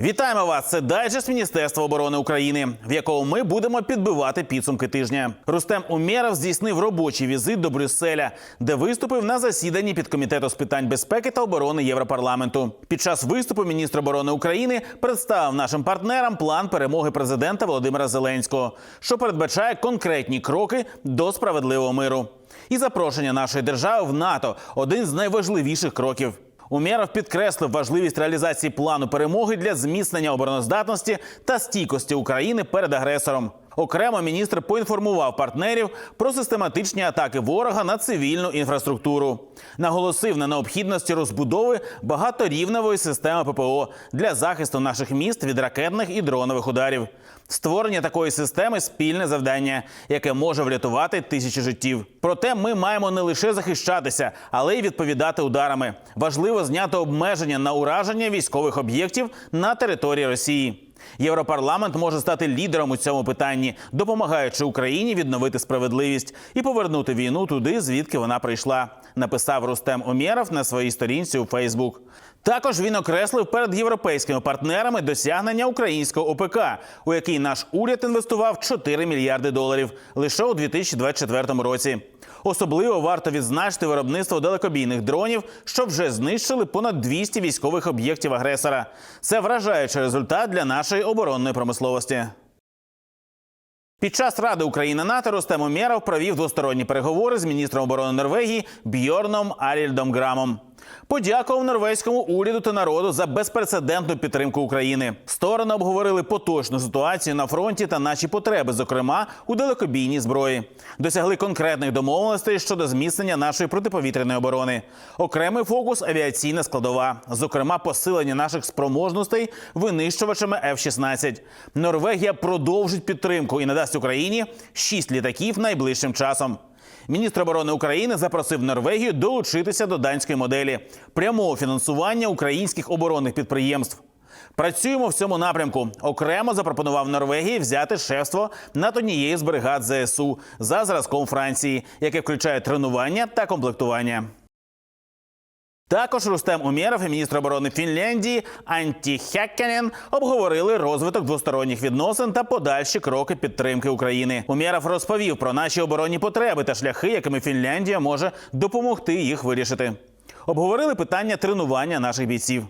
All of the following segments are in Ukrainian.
Вітаємо вас! Це дайджест Міністерства оборони України, в якому ми будемо підбивати підсумки тижня. Рустем Умєров здійснив робочий візит до Брюсселя, де виступив на засіданні підкомітету з питань безпеки та оборони Європарламенту. Під час виступу міністр оборони України представив нашим партнерам план перемоги президента Володимира Зеленського, що передбачає конкретні кроки до справедливого миру. І запрошення нашої держави в НАТО один з найважливіших кроків. Умєров підкреслив важливість реалізації плану перемоги для зміцнення обороноздатності та стійкості України перед агресором. Окремо міністр поінформував партнерів про систематичні атаки ворога на цивільну інфраструктуру. Наголосив на необхідності розбудови багаторівневої системи ППО для захисту наших міст від ракетних і дронових ударів. Створення такої системи спільне завдання, яке може врятувати тисячі життів. Проте ми маємо не лише захищатися, але й відповідати ударами. Важливо зняти обмеження на ураження військових об'єктів на території Росії. Європарламент може стати лідером у цьому питанні, допомагаючи Україні відновити справедливість і повернути війну туди, звідки вона прийшла. Написав Рустем Умєров на своїй сторінці у Фейсбук. Також він окреслив перед європейськими партнерами досягнення українського ОПК, у який наш уряд інвестував 4 мільярди доларів лише у 2024 році. Особливо варто відзначити виробництво далекобійних дронів, що вже знищили понад 200 військових об'єктів агресора. Це вражаючий результат для нашої оборонної промисловості. Під час Ради Україна НАТО Рустем Умєров провів двосторонні переговори з міністром оборони Норвегії Бьорном Арільдом Грамом. Подякував норвезькому уряду та народу за безпрецедентну підтримку України. Сторони обговорили поточну ситуацію на фронті та наші потреби, зокрема у далекобійній зброї. Досягли конкретних домовленостей щодо зміцнення нашої протиповітряної оборони. Окремий фокус авіаційна складова, зокрема посилення наших спроможностей винищувачами F-16. Норвегія продовжить підтримку і надасть Україні шість літаків найближчим часом. Міністр оборони України запросив Норвегію долучитися до данської моделі прямого фінансування українських оборонних підприємств. Працюємо в цьому напрямку. Окремо запропонував Норвегії взяти шефство над однією з бригад ЗСУ за зразком Франції, яке включає тренування та комплектування. Також Рустем Умєров і міністр оборони Фінляндії Анті Хяккенен обговорили розвиток двосторонніх відносин та подальші кроки підтримки України. Умєров розповів про наші оборонні потреби та шляхи, якими Фінляндія може допомогти їх вирішити. Обговорили питання тренування наших бійців.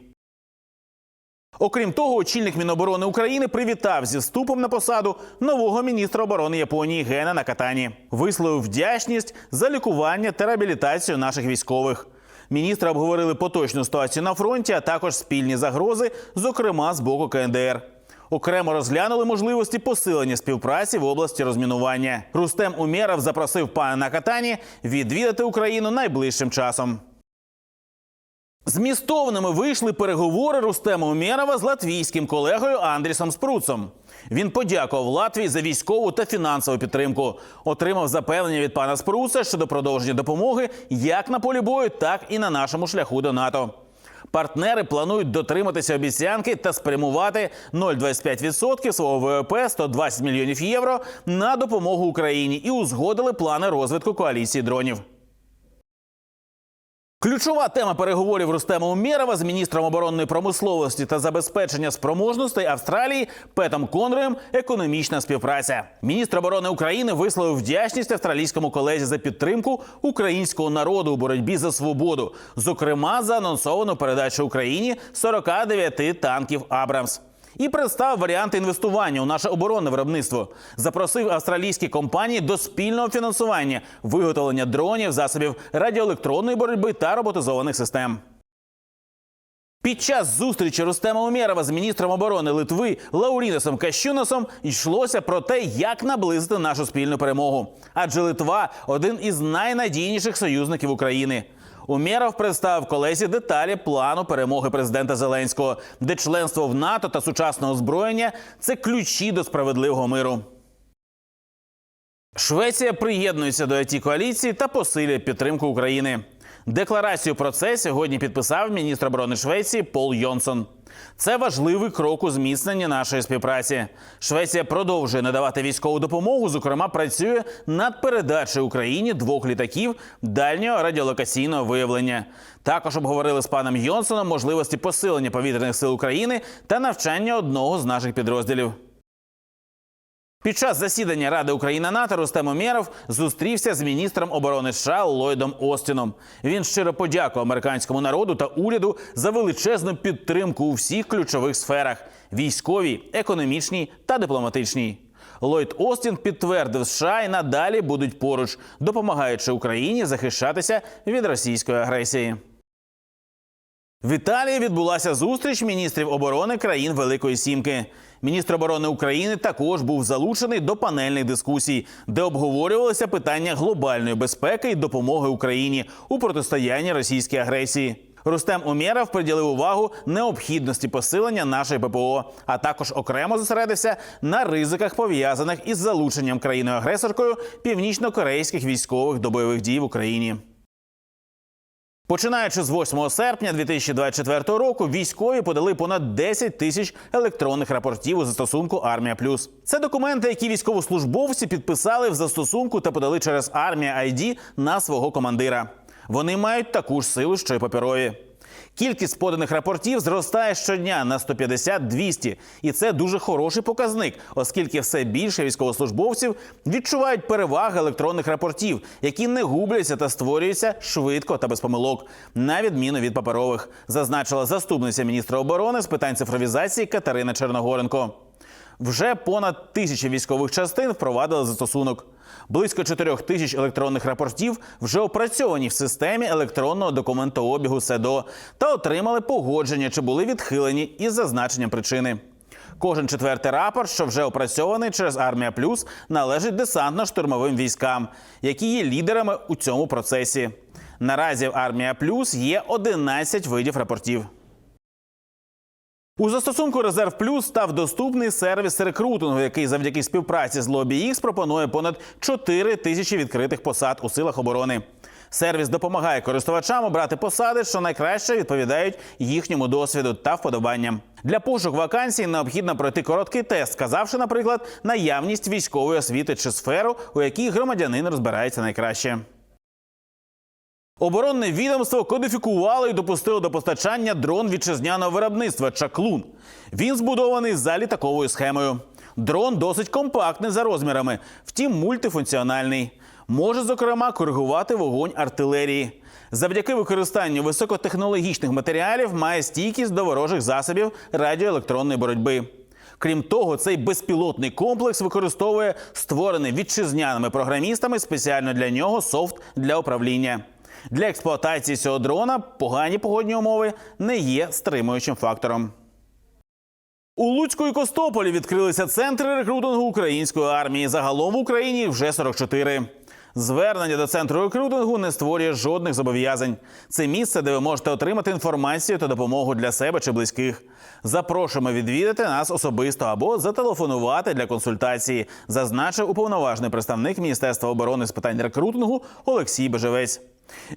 Окрім того, очільник Міноборони України привітав зі вступом на посаду нового міністра оборони Японії Гена Накатані. Висловив вдячність за лікування та реабілітацію наших військових. Міністри обговорили поточну ситуацію на фронті, а також спільні загрози, зокрема з боку КНДР. Окремо розглянули можливості посилення співпраці в області розмінування. Рустем Умєров запросив пана Накатані відвідати Україну найближчим часом. Змістовними вийшли переговори Рустема Умєрова з латвійським колегою Андрісом Спруцом. Він подякував Латвії за військову та фінансову підтримку. Отримав запевнення від пана Спруца щодо продовження допомоги як на полі бою, так і на нашому шляху до НАТО. Партнери планують дотриматися обіцянки та спрямувати 0,25% свого ВВП 120 мільйонів євро на допомогу Україні і узгодили плани розвитку коаліції дронів. Ключова тема переговорів Рустема Умєрова з міністром оборонної промисловості та забезпечення спроможностей Австралії Петом Конроєм – економічна співпраця. Міністр оборони України висловив вдячність австралійському колезі за підтримку українського народу у боротьбі за свободу, зокрема за анонсовану передачу Україні 49 танків Абрамс. І представив варіанти інвестування у наше оборонне виробництво. Запросив австралійські компанії до спільного фінансування, виготовлення дронів, засобів радіоелектронної боротьби та роботизованих систем. Під час зустрічі Рустема Умєрова з міністром оборони Литви Лаурінесом Кащунасом йшлося про те, як наблизити нашу спільну перемогу. Адже Литва один із найнадійніших союзників України. Умєров представив колесі деталі плану перемоги президента Зеленського, де членство в НАТО та сучасне озброєння це ключі до справедливого миру. Швеція приєднується до it коаліції та посилює підтримку України. Декларацію про це сьогодні підписав міністр оборони Швеції Пол Йонсон. Це важливий крок у зміцненні нашої співпраці. Швеція продовжує надавати військову допомогу. Зокрема, працює над передачею Україні двох літаків дальнього радіолокаційного виявлення. Також обговорили з паном Йонсоном можливості посилення повітряних сил України та навчання одного з наших підрозділів. Під час засідання Ради Україна НАТО Рустем Умєров зустрівся з міністром оборони США Ллойдом Остіном. Він щиро подякував американському народу та уряду за величезну підтримку у всіх ключових сферах: військовій, економічній та дипломатичній. Ллойд Остін підтвердив, США і надалі будуть поруч, допомагаючи Україні захищатися від російської агресії. В Італії відбулася зустріч міністрів оборони країн Великої Сімки. Міністр оборони України також був залучений до панельних дискусій, де обговорювалися питання глобальної безпеки і допомоги Україні у протистоянні російській агресії. Рустем Умєров приділив увагу необхідності посилення нашої ППО, а також окремо зосередився на ризиках пов'язаних із залученням країною-агресоркою північно-корейських військових до бойових дій в Україні. Починаючи з 8 серпня 2024 року, військові подали понад 10 тисяч електронних рапортів у застосунку Армія Плюс. Це документи, які військовослужбовці підписали в застосунку та подали через Армія ID на свого командира. Вони мають таку ж силу, що й паперові. Кількість поданих рапортів зростає щодня на 150-200. І це дуже хороший показник, оскільки все більше військовослужбовців відчувають переваги електронних рапортів, які не губляться та створюються швидко та без помилок, на відміну від паперових, зазначила заступниця міністра оборони з питань цифровізації Катерина Черногоренко. Вже понад тисячі військових частин впровадили застосунок. Близько 4 тисяч електронних рапортів вже опрацьовані в системі електронного документообігу СЕДО та отримали погодження чи були відхилені із зазначенням причини. Кожен четвертий рапорт, що вже опрацьований через Армія Плюс, належить десантно-штурмовим військам, які є лідерами у цьому процесі. Наразі в Армія Плюс є 11 видів рапортів. У застосунку Резерв Плюс став доступний сервіс рекрутингу, який завдяки співпраці з LobbyX пропонує понад 4 тисячі відкритих посад у силах оборони. Сервіс допомагає користувачам обрати посади, що найкраще відповідають їхньому досвіду та вподобанням. Для пошук вакансій необхідно пройти короткий тест, сказавши, наприклад, наявність військової освіти чи сферу, у якій громадянин розбирається найкраще. Оборонне відомство кодифікувало і допустило до постачання дрон вітчизняного виробництва Чаклун. Він збудований за літаковою схемою. Дрон досить компактний за розмірами, втім мультифункціональний. Може, зокрема, коригувати вогонь артилерії. Завдяки використанню високотехнологічних матеріалів має стійкість до ворожих засобів радіоелектронної боротьби. Крім того, цей безпілотний комплекс використовує створений вітчизняними програмістами спеціально для нього софт для управління. Для експлуатації цього дрона погані погодні умови не є стримуючим фактором. У Луцьку і Костополі відкрилися центри рекрутингу української армії. Загалом в Україні вже 44. Звернення до центру рекрутингу не створює жодних зобов'язань. Це місце, де ви можете отримати інформацію та допомогу для себе чи близьких. Запрошуємо відвідати нас особисто або зателефонувати для консультації, зазначив уповноважений представник Міністерства оборони з питань рекрутингу Олексій Бежевець.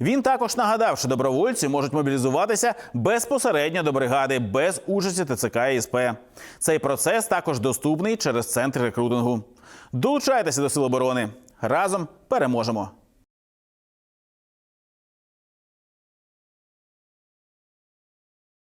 Він також нагадав, що добровольці можуть мобілізуватися безпосередньо до бригади без участі ТЦК і СП. Цей процес також доступний через центр рекрутингу. Долучайтеся до сил оборони. Разом переможемо.